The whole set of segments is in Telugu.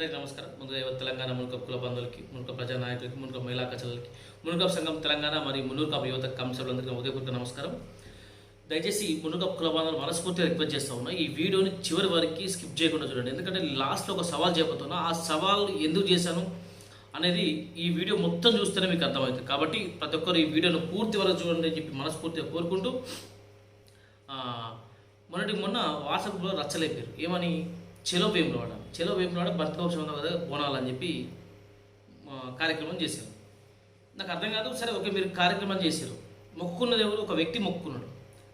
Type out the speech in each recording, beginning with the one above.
అందరికీ నమస్కారం. ముందుగా తెలంగాణ మునుకప్ కుల బంధువులకి మునుక ప్రజా నాయకులకి మునుక మహిళా కచలకి మునుకప్ సంఘం తెలంగాణ మరియు మునుకప్ యువత కమిషన్లందరికీ ఉదయపూర్వక నమస్కారం. దయచేసి మునుకప్ కుల బంధువులు మనస్ఫూర్తిగా రిక్వెస్ట్ చేస్తా ఉన్నా ఈ వీడియోని చివరి వరకు స్కిప్ చేయకుండా చూడండి. ఎందుకంటే లాస్ట్లో ఒక సవాల్ చేయబోతున్నా ఆ సవాల్ ఎందుకు చేశాను అనేది ఈ వీడియో మొత్తం చూస్తేనే మీకు అర్థమవుతుంది. కాబట్టి ప్రతి ఒక్కరు ఈ వీడియోను పూర్తి వరకు చూడండి అని చెప్పి మనస్ఫూర్తిగా కోరుకుంటూ మొన్నటి మొన్న వాట్సాప్లో రచ్చలేపారు ఏమని? చెలో వేములవాడ చెలో వేములవాడ బతుకోసం కదా వద్ద అని చెప్పి కార్యక్రమం చేశారు. నాకు అర్థం కాదు సరే ఓకే మీరు కార్యక్రమం చేశారు. మొక్కుకున్నది ఎవరు? ఒక వ్యక్తి మొక్కుకున్నాడు.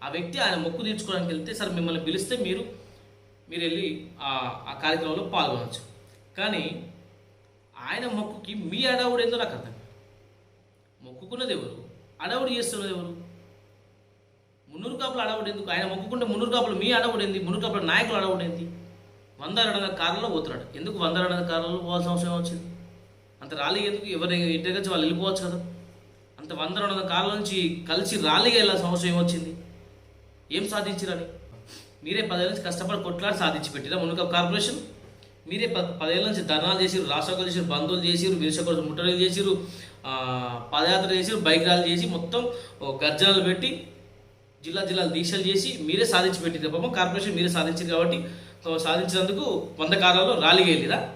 ఆ వ్యక్తి ఆయన మొక్కు తీర్చుకోవడానికి వెళ్తే సరే మిమ్మల్ని పిలిస్తే మీరు మీరు వెళ్ళి ఆ ఆ కార్యక్రమంలో పాల్గొనవచ్చు కానీ ఆయన మొక్కుకి మీ అడావుడు ఏందో నాకు అర్థం మొక్కుకున్నది ఎవరు? అడావుడు చేస్తున్నది ఎవరు? మున్నూరు కాపులు అడవుడు ఎందుకు? ఆయన మొక్కుకుంటే మున్నూరు కాపులు మీ అడవుడు ఏంది? మున్నూరు కాపుల నాయకులు అడవుడు ఏంది? వంద రెండు కారులో పోతున్నాడు. ఎందుకు వంద అడగ కారులో పోవాల్సిన అవసరం వచ్చింది అంత రాలి ఎందుకు? ఎవరి ఇంటి నుంచి వాళ్ళు వెళ్ళిపోవచ్చు కదా. అంత వంద రెండు వందల కార్ల నుంచి కలిసి రాలిగా వెళ్ళాల్సిన అవసరం ఏమొచ్చింది? ఏం సాధించారని మీరే పదేళ్ళ నుంచి కష్టపడి కొట్లాడి సాధించి పెట్టిరా మునుక కార్పొరేషన్? మీరే ప పదేళ్ళ నుంచి ధర్నాలు చేసిరు రాష్ట్రాలు చేసిరు బంధువులు చేసిరు విరుషకొడు ముట్టడలు చేసిరు పాదయాత్ర చేసిరు బైక్ ర్యాలీ చేసి మొత్తం ఓ గర్జనలు పెట్టి జిల్లా జిల్లాలు దీక్షలు చేసి మీరే సాధించి పెట్టింది పాపం కార్పొరేషన్ మీరే సాధించారు కాబట్టి సాధించినందుకు వంద కార్లలో ర్యాలీకి వెళ్ళిరా.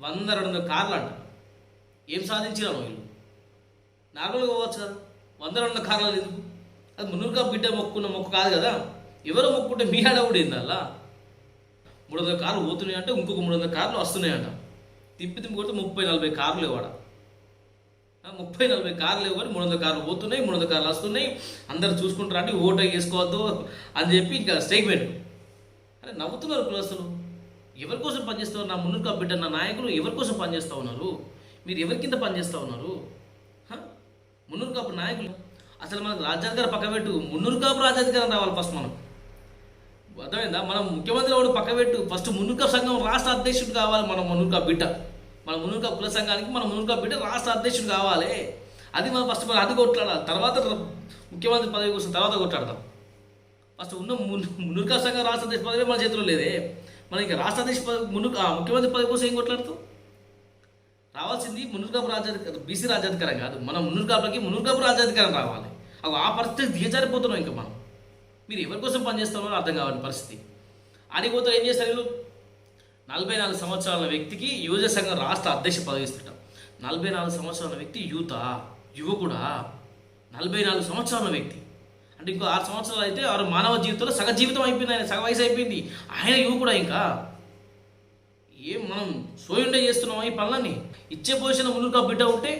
వంద రెండు వందల కార్లు అంట. ఏం సాధించిరా వీళ్ళు? నార్మల్గా పోవచ్చు కదా వంద రెండు వందల కార్లు ఎందుకు? అది మునురుగా బిడ్డ మొక్కున్న మొక్కు కాదు కదా. ఎవరో మొక్కుంటే మీ ఆడవుడు ఏందల్లా మూడు వందల కార్లు పోతున్నాయి అంటే ఇంకొక మూడు వందల కార్లు వస్తున్నాయంట. తిప్పి తిప్పి కొడితే ముప్పై నలభై కార్లు ఇవ్వడ ముప్పై నలభై కార్లు ఇవ్వని మూడు వందల కార్లు పోతున్నాయి మూడు వందల కార్లు వస్తున్నాయి. అందరు చూసుకుంటారు అంటే ఓటు వేసుకోవద్దు అని చెప్పి ఇంకా స్టేట్మెంట్ అరే నవ్వుతున్నారు కులస్తులు. ఎవరి కోసం పనిచేస్తారు నా మున్నురు బిడ్డ నా నాయకులు ఎవరి కోసం పనిచేస్తూ ఉన్నారు? మీరు ఎవరి కింద పనిచేస్తూ ఉన్నారు? మున్నూరు కాపు నాయకులు. అసలు మనకు రాజ్యాధికారం పక్క పెట్టు. మున్నూరు కాపు రాజ్యాధికారం రావాలి ఫస్ట్ మనం. అర్థమైందా? మనం ముఖ్యమంత్రి వాడు పక్కబెట్టు ఫస్ట్ మున్నూరు కాపు సంఘం రాష్ట్ర అధ్యక్షుడు కావాలి మన మున్నూరు కాపు బిడ్డ. మన మున్నూరు కాపు కుల సంఘానికి మన మున్నూరు కాపు బిడ్డ రాష్ట్ర అధ్యక్షుడు కావాలి. అది మనం ఫస్ట్ మనం అది కొట్లాడాలి. తర్వాత ముఖ్యమంత్రి పదవి కోసం తర్వాత కొట్లాడతాం అసలు ఉన్న మున్- మున్నూరు సంఘం రాష్ట్ర అధ్యక్ష పదవి మన చేతిలో లేదే. మన ఇంకా రాష్ట్ర అధ్యక్ష మును ముఖ్యమంత్రి పదవి కోసం ఏం కొట్లాడుతాం రావాల్సింది మునుర్కాపు రాజ్యాధికారం బీసీ రాజ్యాధికారం కాదు. మనం మునుర్కాపులకి మునుర్కాపు రాజ్యాధికారం రావాలి. అవి ఆ పరిస్థితి దిగజారిపోతున్నాం ఇంకా మనం. మీరు ఎవరి కోసం పనిచేస్తామో అర్థం కావాలి పరిస్థితి. అడిగిపోతే ఏం చేస్తారు వీళ్ళు? నలభై నాలుగు సంవత్సరాల వ్యక్తికి యువజ సంఘం రాష్ట్ర అధ్యక్ష పదవి ఇస్తుంటాం. నలభై నాలుగు సంవత్సరాల వ్యక్తి యూత యువకుడా? నలభై నాలుగు సంవత్సరాల వ్యక్తి. అంటే ఇంకో ఆరు సంవత్సరాలు అయితే ఆరు మానవ జీవితంలో సగ జీవితం అయిపోయింది ఆయన సగ వయసు అయిపోయింది. ఆయన యువకుడు ఇంకా. ఏం మనం సోయుండే చేస్తున్నాం ఈ పనులన్నీ. ఇచ్చే పొజిషన్ మునుక బిడ్డ ఉంటే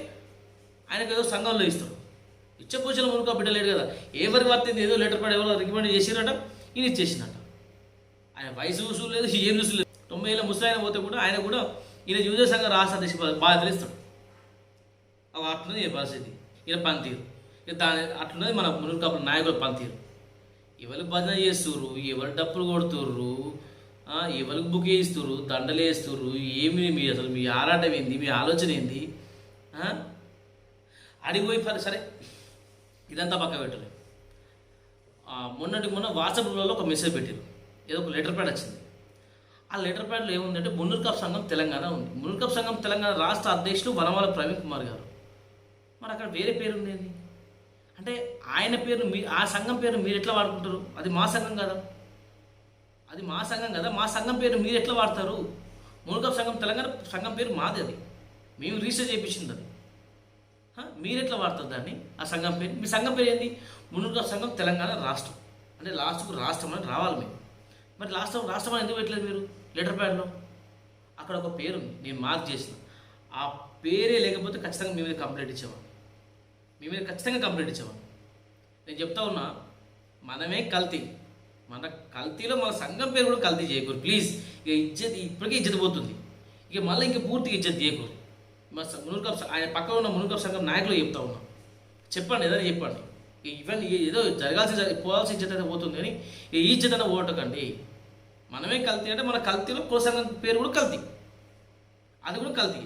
ఆయనకు ఏదో సంఘంలో ఇస్తారు ఇచ్చే పొజిషన్ మునుక బిడ్డ లేడు కదా. ఎవరికి వర్తింది? ఏదో లెటర్ పడి ఎవరో రికమెండ్ చేసిరట ఈయన ఇచ్చేసినట ఆయన వయసు చూసు లేదు ఏం చూసు లేదు. తొంభై ఏళ్ళ ముసలాయన పోతే కూడా ఆయన కూడా ఈయన యువజన సంఘం రాష్ట్ర అధ్యక్ష పదవి తెలుస్తాడు ఇస్తాడు. అవి అట్లున్నది పరిస్థితి ఈయన పనితీరు. దాని అట్లున్నది మన మునుకాపుల నాయకుల పనితీరు ఎవరు భజన చేస్తుర్రు? ఎవరు డప్పులు కొడుతుర్రు? ఎవరికి బుక్ చేస్తుర్రు దండలు వేస్తుర్రు? ఏమి మీ అసలు మీ ఆరాటం ఏంది? మీ ఆలోచన ఏంది? అడిగిపోయి సరే ఇదంతా పక్క పెట్టరు మొన్నటి మొన్న వాట్సాప్లలో ఒక మెసేజ్ పెట్టారు ఏదో ఒక లెటర్ ప్యాడ్ వచ్చింది. ఆ లెటర్ ప్యాడ్లో ఏముందంటే మునుర్కాప్ సంఘం తెలంగాణ ఉంది. మున్నూరు సంఘం తెలంగాణ రాష్ట్ర అధ్యక్షులు వనమాల ప్రవీణ్ కుమార్ గారు. మరి అక్కడ వేరే పేరు ఉండేది? అంటే ఆయన పేరు మీ ఆ సంఘం పేరు మీరు ఎట్లా వాడుకుంటారు? అది మా సంఘం కదా. అది మా సంఘం కదా. మా సంఘం పేరు మీరు ఎట్లా వాడతారు? మునుగప్ సంఘం తెలంగాణ సంఘం పేరు మాది అది. మేము రీసెర్చ్ చేయించింది అది. మీరు ఎట్లా వాడతారు దాన్ని? ఆ సంఘం పేరు? మీ సంఘం పేరు ఏంది? మునుగప్ సంఘం తెలంగాణ రాష్ట్రం. అంటే లాస్ట్కు రాష్ట్రం అని రావాలి మేము. మరి లాస్ట్ రాష్ట్రం అని ఎందుకు పెట్టలేదు మీరు? లెటర్ ప్యాడ్లో? అక్కడ ఒక పేరు ఉంది. నేను మార్క్ చేసిన. ఆ పేరే లేకపోతే ఖచ్చితంగా మీ మీద కంప్లైంట్ ఇచ్చేవాడిని మీ మీద ఖచ్చితంగా కంప్లైంట్ ఇచ్చేవాడు. నేను చెప్తా ఉన్నా మనమే కల్తీ. మన కల్తీలో మన సంఘం పేరు కూడా కల్తీ చేయకూరు ప్లీజ్ ఇక ఇజ్జత్ ఇప్పటికే ఇజ్జత్ పోతుంది. ఇక మళ్ళీ ఇంక పూర్తిగా ఇజ్జత్ చేయకూరు మా స- మునుకప్ ఆయన పక్కన ఉన్న మునుకప్ సంఘం నాయకులు చెప్తా ఉన్నా. చెప్పండి ఏదైనా చెప్పండి. ఇవన్నీ ఏదో జరగాల్సి జరి- పోవాల్సిన ఇజ్జత్ అయితే పోతుంది కానీ ఈ ఇజ్జత్ అయినా ఓటకండి మనమే కల్తీ అంటే మన కల్తీలో కుల సంఘం పేరు కూడా కల్తీ. అది కూడా కల్తీ.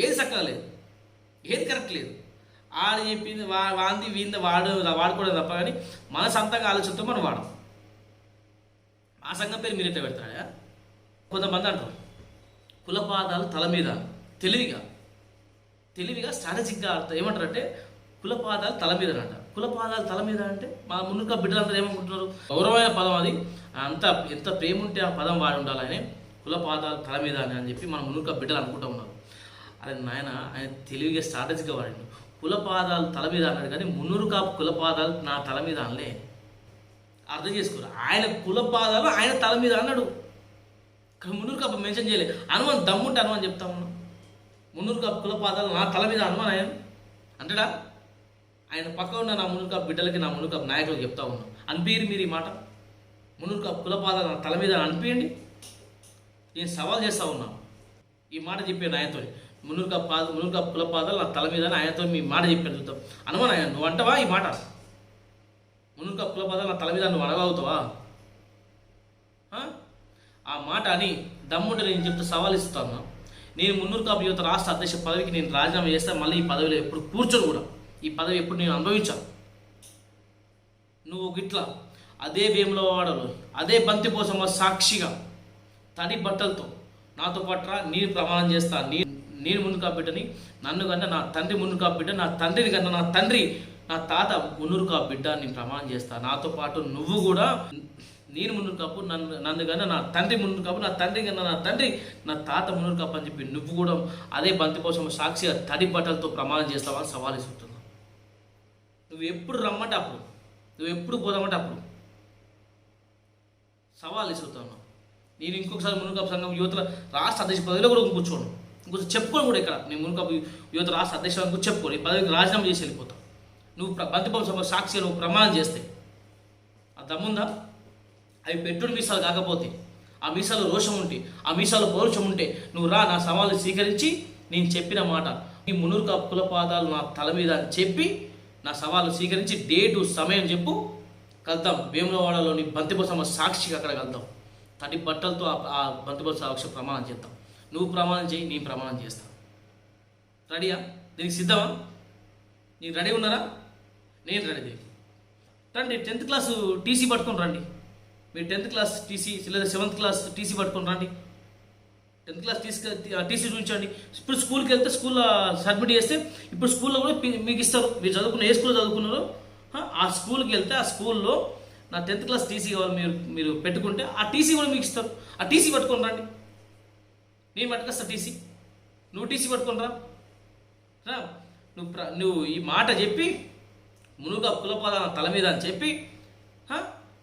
ఏది చక్కగా లేదు. ఏది కరెక్ట్ లేదు. ఆడు చెప్పింది వా వాంది వీంది వాడు వాడుకోవడం తప్ప కానీ మన సొంతంగా ఆలోచనతో మనం వాడం ఆ సంఘం పేరు మీరు ఎట్లా పెడతాడా కొంతమంది అంటారు కులపాదాలు తల మీద తెలివిగా తెలివిగా స్ట్రాటజిక్గా అర్థం ఏమంటారంటే కులపాదాలు తల మీద అంట. కులపాదాలు తల మీద అంటే మా మునుక బిడ్డలందరూ ఏమనుకుంటున్నారు? గౌరవమైన పదం అది. అంత ఎంత ప్రేమ ఉంటే ఆ పదం వాడి ఉండాలని కులపాదాలు తల మీద అని అని చెప్పి మన మునుక బిడ్డలు అనుకుంటూ ఉన్నారు. అరే నాయన ఆయన తెలివిగా స్ట్రాటజిక్గా వాడిండు. కులపాదాలు తల మీద అన్నాడు కానీ మున్నూరు కాపు కులపాదాలు నా తల మీద అనలే. అర్థం చేసుకోరు? ఆయన కులపాదాలు ఆయన తల మీద అన్నాడు. కానీ మున్నూరు కాపు మెన్షన్ చేయలేదు హనుమాన్ దమ్ముంటే హనుమాన్ చెప్తా ఉన్నా. మున్నూరు కాపు కులపాదాలు నా తల మీద హనుమాన్ ఆయన? అంటాడా? ఆయన పక్క ఉన్న నా మున్నూరు కాపు బిడ్డలకి నా మున్నూరు కాపు నాయకులకు చెప్తా ఉన్నాం. అనిపించరు మీరు ఈ మాట? మున్నూరు కాపు కులపాదాలు నా తల మీద అనిపించండి నేను సవాల్ చేస్తా ఉన్నాను ఈ మాట చెప్పాను ఆయనతో మున్నూరు పాద మునుగ కాపు కులపాదాలు నా తల మీద అని ఆయనతో మీ మాట చెప్పాను చూద్దాం. అనుమాన్ ఆయన నువ్వు అంటావా ఈ మాట? మునుగ కాపు కులపాదాలు నా తల మీద నువ్వు అనగలుగుతావా ఆ? ఆ మాట అని దమ్ముంటే నేను చెప్తే సవాల్ ఇస్తాను. నేను మున్నూరు కాపు యువత రాష్ట్ర అధ్యక్ష పదవికి నేను రాజీనామా చేస్తే మళ్ళీ ఈ పదవిలో ఎప్పుడు కూర్చొని కూడా. ఈ పదవి ఎప్పుడు నేను అనుభవించాను. నువ్వు గిట్లా అదే వేములవాడలో అదే బంతిపోసమ్మ సాక్షిగా తడి బట్టలతో నాతో పట్ల నేను ప్రమాణం చేస్తా నీ నేను ముందు బిడ్డని నన్ను కన్నా నా తండ్రి ముందు బిడ్డ నా తండ్రిని కన్నా నా తండ్రి నా తాత మున్నూరు కా బిడ్డ నేను ప్రమాణం చేస్తా. నాతో పాటు నువ్వు కూడా నేను మునురు కాపు నన్ను నన్ను కన్నా నా తండ్రి ముందు కాపు నా తండ్రి కన్నా నా తండ్రి నా తాత ముందు కాపు అని చెప్పి నువ్వు కూడా అదే బంతి కోసం సాక్షిగా తడి బట్టలతో ప్రమాణం చేస్తావని సవాల్ ఇస్తున్నా నువ్వు ఎప్పుడు రమ్మంటే అప్పుడు నువ్వు ఎప్పుడు పోదామంటే అప్పుడు సవాల్ ఇస్తున్నాను నేను ఇంకొకసారి మునుకపు సంఘం యువతల రాష్ట్ర అధ్యక్ష పదవిలో కూడా కూర్చోను. ఇంకొకసారి చెప్పుకోను కూడా ఇక్కడ నేను మునుక యువత రాష్ట్ర అధ్యక్షులను కూడా చెప్పుకోను ఈ పదవికి రాజీనామా చేసి వెళ్ళిపోతావు నువ్వు బంతిపం సభ సాక్షిగా నువ్వు ప్రమాణం చేస్తే ఆ దమ్ముందా? అవి పెట్టుడు మీసాలు కాకపోతే ఆ మీసాలు రోషం ఉంటే ఆ మీసాలు పౌరుషం ఉంటే నువ్వు రా నా సవాలు స్వీకరించి నేను చెప్పిన మాట. ఈ మునుర్క కులపాదాలు నా తల మీద అని చెప్పి నా సవాలు స్వీకరించి డేటు సమయం చెప్పు. కలుద్దాం. వేములవాడలోని బంతిపోసమ్మ సాక్షిగా అక్కడ కలుద్దాం. తడి బట్టలతో ఆ- ఆ సాక్షి ప్రమాణం చేద్దాం. నువ్వు ప్రమాణం చేయి నేను ప్రమాణం చేస్తాను రెడీయా? దీనికి సిద్ధమా? నీకు రెడీ ఉన్నారా? నేను రెడీ దేవి రండి టెన్త్ క్లాస్ టీసీ పట్టుకొని రండి. మీరు టెన్త్ క్లాస్ టీసీ లేదా సెవెంత్ క్లాస్ టీసీ పట్టుకొని రండి. టెన్త్ క్లాస్ టీసీ టీసీ చూపించండి. ఇప్పుడు స్కూల్కి వెళ్తే స్కూల్లో సబ్మిట్ చేస్తే ఇప్పుడు స్కూల్లో కూడా మీకు ఇస్తారు. మీరు చదువుకున్న ఏ స్కూల్లో చదువుకున్నారో ఆ, ఆ స్కూల్కి వెళ్తే ఆ స్కూల్లో నా టెన్త్ క్లాస్ టీసీ కావాలి మీరు మీరు పెట్టుకుంటే ఆ టీసీ కూడా మీకు ఇస్తారు. ఆ టీసీ పట్టుకొని రండి. నేను పట్టుకొస్తా టీసీ నువ్వు టీసీ పట్టుకొని రా. రా నువ్వు ప్ర నువ్వు ఈ మాట చెప్పి మునుగా కులపాద తల మీద అని చెప్పి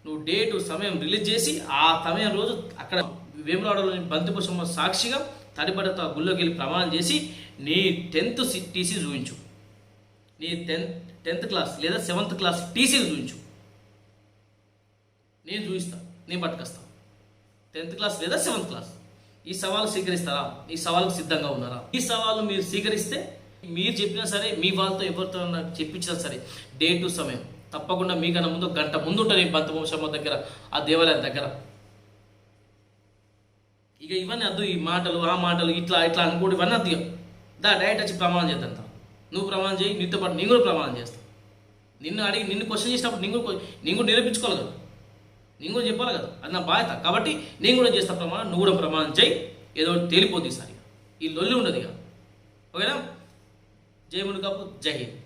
నువ్వు డేటు సమయం రిలీజ్ చేసి ఆ సమయం రోజు అక్కడ వేములవాడలోని బంతిపుష్ప సాక్షిగా తడిపడత ఆ గుళ్ళోకి వెళ్ళి ప్రమాణం చేసి నీ టెన్త్ టీసీ చూపించు. నీ టెన్త్ టెన్త్ క్లాస్ లేదా సెవెంత్ క్లాస్ టీసీ చూపించు. నేను చూపిస్తా. నేను పట్టుకొస్తా. టెన్త్ క్లాస్ లేదా సెవెంత్ క్లాస్? ఈ సవాలు స్వీకరిస్తారా? ఈ సవాల్కు సిద్ధంగా ఉన్నారా? ఈ సవాలు మీరు స్వీకరిస్తే మీరు చెప్పినా సరే మీ వాళ్ళతో ఎవరితో చెప్పించినా సరే డే టు సమయం. తప్పకుండా మీకన్నా ముందు గంట ముందు ఉంటుంది బంతవంశమ్మ దగ్గర ఆ దేవాలయం దగ్గర. ఇక ఇవన్నీ వద్దు ఈ మాటలు ఆ మాటలు ఇట్లా ఇట్లా అనుకోడు ఇవన్నీ అద్దు దా డైరెక్ట్ వచ్చి ప్రమాణం చేద్దాం నువ్వు ప్రమాణం చేయి నీతో పాటు నేను కూడా ప్రమాణం చేస్తాను నిన్ను అడిగి నిన్ను క్వశ్చన్ చేసినప్పుడు నేను కూడా నేను కూడా నిరూపించుకోవాలి కదా. నేను కూడా చెప్పాలి కదా. అది నా బాధ్యత. కాబట్టి నేను కూడా చేస్తా ప్రమాణం నువ్వు కూడా ప్రమాణం చేయి. ఏదో తేలిపోద్ది ఈసారి ఈ లొల్లి ఉండదు ఇక. ఓకేనా? జై మునుకాపు జై హింద్.